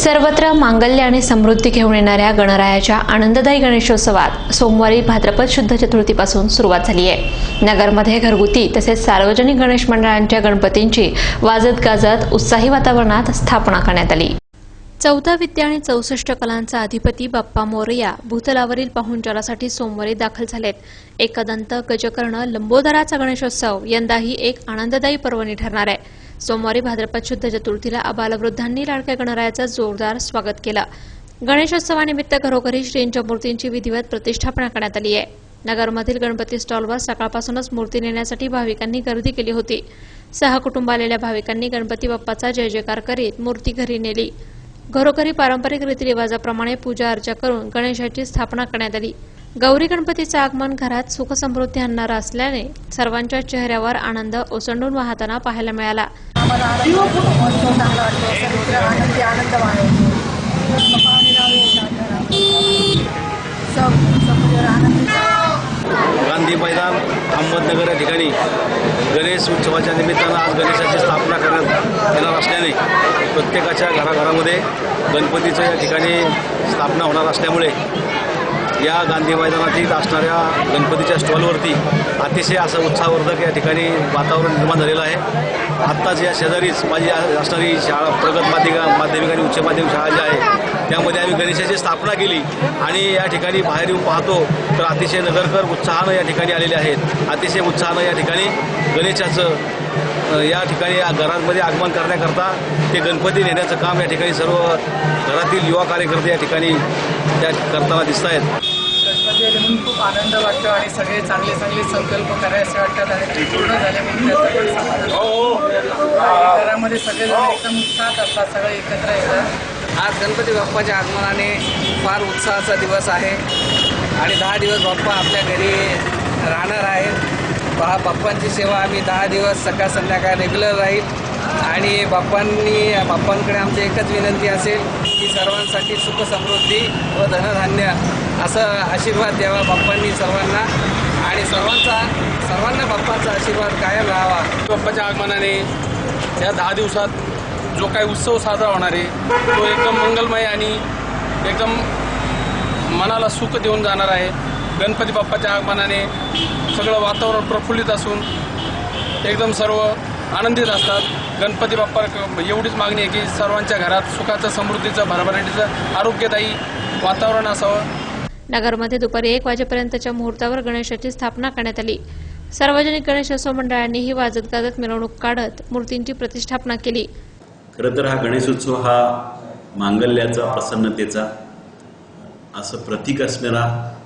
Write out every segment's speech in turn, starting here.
सर्वत्र मांगल्य आणि समृद्धी घेऊन येणाऱ्या गणरायाच्या आनंददायी गणेशोत्सवात सोमवारी भाद्रपद शुद्ध चतुर्थीपासून सुरुवात झाली आहे. नगरमध्ये घरगुती तसेच सार्वजनिक गणेश मंडळांच्या गणपतींची वाजत गाजत उत्साही वातावरणात स्थापना करण्यात आली. चौदा विद्या आणि चौसष्ट कलांचा अधिपती बाप्पा मोरया भूतलावरील पाहुणचारासाठी सोमवारी दाखल झालेत. एकदंत गजकर्ण लंबोदराचा गणेशोत्सव यंदाही एक आनंददायी पर्वणी ठरणार आहे. सोमवारी भाद्रपद शुद्ध चतुर्थीला अबालवृद्धांनी लाडक्या गणरायाचं जोरदार स्वागत केलं. गणेशोत्सवानिमित्त घरोघरी श्रींच्या मूर्तींची विधिवत प्रतिष्ठापना करण्यात आली आहे. नगरमधील गणपती स्टॉलवर सकाळपासूनच मूर्ती नेण्यासाठी भाविकांनी गर्दी केली होती. सहकुटुंब आलेल्या भाविकांनी गणपती बाप्पाचा जय जयकार करीत मूर्ती घरी नेली. घरोघरी पारंपरिक रीतिरिवाजाप्रमाणे पूजा अर्चा करून गणेशाची स्थापना करण्यात आली. गौरी गणपतीचं आगमन घरात सुखसमृद्धी आणणारं असल्याने सर्वांच्या चेहऱ्यावर आनंद ओसंडून वाहताना पाहायला मिळाला. गांधी मैदान अहमदनगर या ठिकाणी गणेश उत्सवाच्या निमित्तानं आज गणेशाची स्थापना करण्यात येणार असल्याने प्रत्येकाच्या घराघरामध्ये गणपतीचं या ठिकाणी स्थापना होणार असल्यामुळे या गांधी मैदानातील असणाऱ्या गणपतीच्या स्टॉलवरती अतिशय असं उत्साहवर्धक या ठिकाणी वातावरण निर्माण झालेलं आहे. आत्ताच या शेजारीच माझी असणारी शाळा प्रगत माध्यमिका माध्यमिक आणि उच्च माध्यमिक शाळा जी आहे त्यामध्ये आम्ही गणेशाची स्थापना केली आणि या ठिकाणी बाहेर येऊन पाहतो तर अतिशय नगरकर उत्साहानं या ठिकाणी आलेले आहेत. अतिशय उत्साहानं या ठिकाणी गणेशाचं या ठिकाणी घरांमध्ये आगमन करण्याकरता ते गणपती नेण्याचं काम या ठिकाणी सर्व घरातील युवा कार्यकर्ते या ठिकाणी त्या करताना दिसत आहेत म्हणून खूप आनंद वाटतो आणि सगळे चांगले चांगले संकल्प करायचे वाटतात आणि ते पूर्ण झाले म्हणून त्याचं पण समाधान. आणि घरामध्ये सगळेजण एकदम उत्साहात असतात सगळे एकत्र येतात. आज गणपती बाप्पाच्या आगमनाने फार उत्साहाचा दिवस आहे. आणि दहा दिवस बाप्पा आपल्या घरी राहणार आहेत. बा बाप्पांची सेवा आम्ही दहा दिवस सकाळ संध्याकाळ रेग्युलर राहील. आणि बाप्पांनी बाप्पांकडे आमची एकच विनंती असेल की सर्वांसाठी सुख समृद्धी व धनधान्य. असं आशीर्वाद द्यावा बाप्पांनी सर्वांना. आणि सर्वांचा सर्वांना बाप्पाचा आशीर्वाद कायम राहावा. बाप्पाच्या आगमनाने या दहा दिवसात जो काही उत्सव साजरा होणार आहे तो एकदम मंगलमय आणि एकदम मनाला सुख देऊन जाणार आहे. गणपती बाप्पाच्या आगमनाने सगळं वातावरण प्रफुल्लित असून एकदम सर्व आनंदित असतात. गणपती बाप्पा एवढीच मागणी आहे की सर्वांच्या घरात सुखाचं समृद्धीचं भरभराटीचं आरोग्यदायी वातावरण असावं. नगरमध्ये दुपारी एक वाजेपर्यंतच्या मुहूर्तावर गणेशाची स्थापना करण्यात आली. सार्वजनिक गणेशोत्सव मंडळांनीही वाजत गाजत मिरवणूक काढत मूर्तींची प्रतिष्ठापना केली. खरं तर हा गणेशोत्सव हा मांगल्याचा प्रसन्नतेचा असं प्रतीक असणारा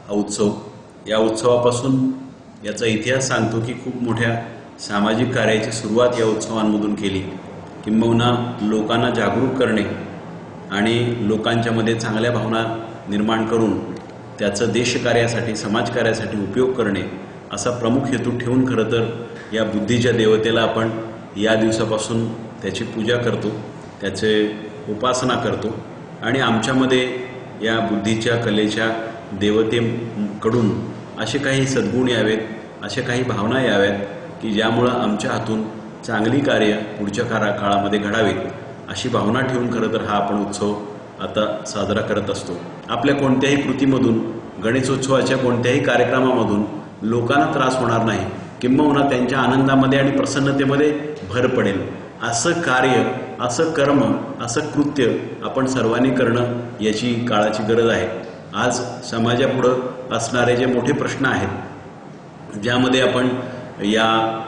हा उत्सव. या उत्सवापासून याचा इतिहास सांगतो की खूप मोठ्या सामाजिक कार्याची सुरुवात या उत्सवांमधून केली. किंबहुना लोकांना जागरूक करणे आणि लोकांच्यामध्ये चांगल्या भावना निर्माण करून त्याचं देशकार्यासाठी समाजकार्यासाठी उपयोग करणे असा प्रमुख हेतू ठेवून खरं तर या बुद्धीच्या देवतेला आपण या दिवसापासून त्याची पूजा करतो त्याचे उपासना करतो आणि आमच्यामध्ये या बुद्धीच्या कलेच्या देवतेकडून असे काही सद्गुण यावेत अशा काही भावना याव्यात की ज्यामुळं आमच्या हातून चांगली कार्य पुढच्या कारा काळामध्ये घडावीत अशी भावना ठेवून खरं तर हा आपण उत्सव आता साजरा करत असतो. आपल्या कोणत्याही कृतीमधून गणेशोत्सवाच्या कोणत्याही कार्यक्रमामधून लोकांना त्रास होणार नाही. किंबहुना त्यांच्या आनंदामध्ये आणि प्रसन्नतेमध्ये भर पडेल. असं कार्य असं कर्म असं कृत्य आपण सर्वांनी करणं याची काळाची गरज आहे. आज समाजापुढं असणारे जे मोठे प्रश्न आहेत ज्यामध्ये आपण या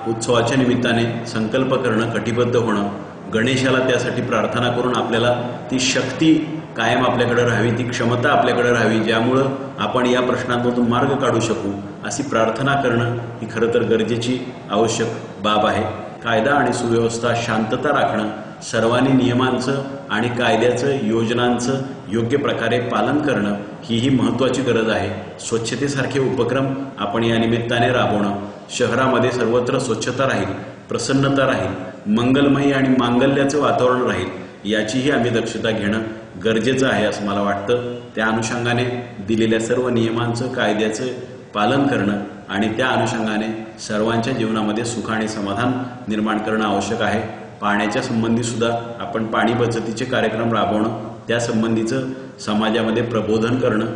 उत्सवाच्या निमित्ताने संकल्प करणं कटिबद्ध होणं गणेशाला त्यासाठी प्रार्थना करून आपल्याला ती शक्ती कायम आपल्याकडे राहावी ती क्षमता आपल्याकडे राहावी ज्यामुळं आपण या प्रश्नांमधून मार्ग काढू शकू अशी प्रार्थना करणं ही खरं तर गरजेची आवश्यक बाब आहे. कायदा आणि सुव्यवस्था शांतता राखणं सर्वांनी नियमांचं आणि कायद्याचं योजनांचं योग्य प्रकारे पालन करणं ही ही महत्त्वाची गरज आहे. स्वच्छतेसारखे उपक्रम आपण या निमित्ताने राबवणं शहरामध्ये सर्वत्र स्वच्छता राहील प्रसन्नता राहील मंगलमयी आणि मांगल्याचं वातावरण राहील याचीही आम्ही दक्षता घेणं गरजेचं आहे असं मला वाटतं. त्या अनुषंगाने दिलेल्या सर्व नियमांचं कायद्याचं पालन करणं आणि त्या अनुषंगाने सर्वांच्या जीवनामध्ये सुख आणि समाधान निर्माण करणं आवश्यक आहे. पाण्याच्या संबंधीसुद्धा आपण पाणी बचतीचे कार्यक्रम राबवणं त्यासंबंधीचं समाजामध्ये प्रबोधन करणं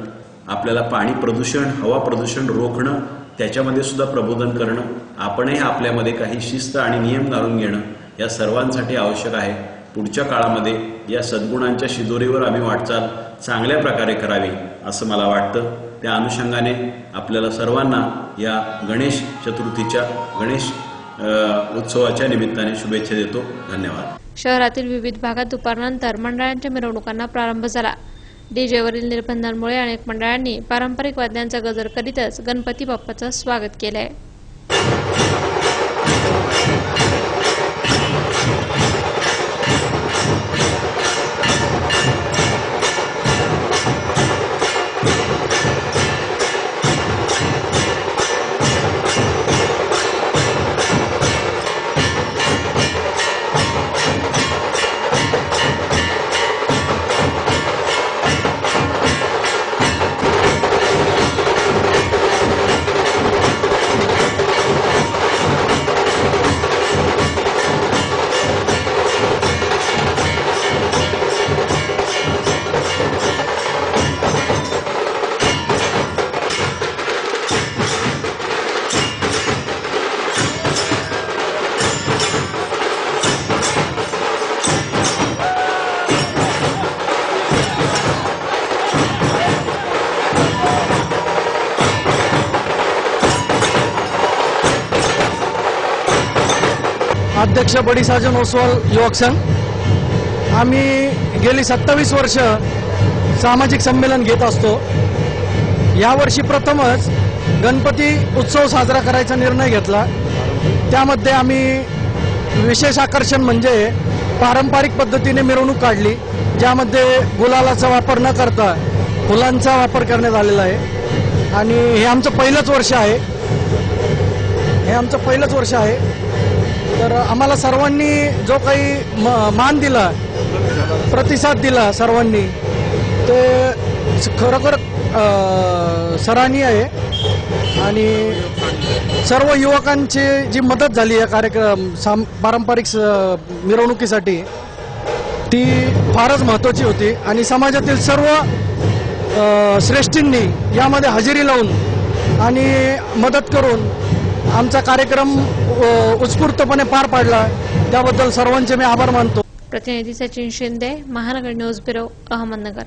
आपल्याला पाणी प्रदूषण हवा प्रदूषण रोखणं त्याच्यामध्ये सुद्धा प्रबोधन करणं आपणही आपल्यामध्ये काही शिस्त आणि नियम घालून घेणं या सर्वांसाठी आवश्यक आहे. पुढच्या काळामध्ये या सद्गुणांच्या शिदोरीवर आम्ही वाटचाल चांगल्या प्रकारे करावी असं मला वाटतं. त्या अनुषंगाने आपल्याला सर्वांना या गणेश चतुर्थीच्या गणेश उत्सवाच्या निमित्ताने शुभेच्छा देतो. धन्यवाद. शहरातील विविध भागात दुपारनंतर मंडळांच्या मिरवणुकांना प्रारंभ झाला. डीजेवरील निर्बंधांमुळे अनेक मंडळांनी पारंपरिक वाद्यांचा गजर करीतच गणपती बाप्पाचं स्वागत केलंय. अध्यक्ष बडीसाजन ओसवाल युवक संघ. आम्ही गेली सत्तावीस वर्ष सामाजिक संमेलन घेत असतो. यावर्षी प्रथमच गणपती उत्सव साजरा करायचा निर्णय घेतला. त्यामध्ये आम्ही विशेष आकर्षण म्हणजे पारंपरिक पद्धतीने मिरवणूक काढली ज्यामध्ये गुलालाचा वापर न करता फुलांचा वापर करण्यात आलेला आहे. आणि हे आमचं पहिलंच वर्ष आहे. हे आमचं पहिलंच वर्ष आहे. तर आम्हाला सर्वांनी जो काही म- मान दिला प्रतिसाद दिला सर्वांनी ते स- खरोखर सराहनीय आहे. आणि सर्व युवकांची जी मदत झाली या कार्यक्रम साम पारंपरिक स- मिरवणुकीसाठी ती फारच महत्त्वाची होती. आणि समाजातील सर्व श्रेष्ठींनी यामध्ये हजेरी लावून आणि मदत करून आमचा कार्यक्रम उत्स्फूर्तपणे पार पाडला. त्याबद्दल सर्वांचे मी आभार मानतो. प्रतिनिधी सचिन शिंदे महानगर न्यूज ब्युरो अहमदनगर.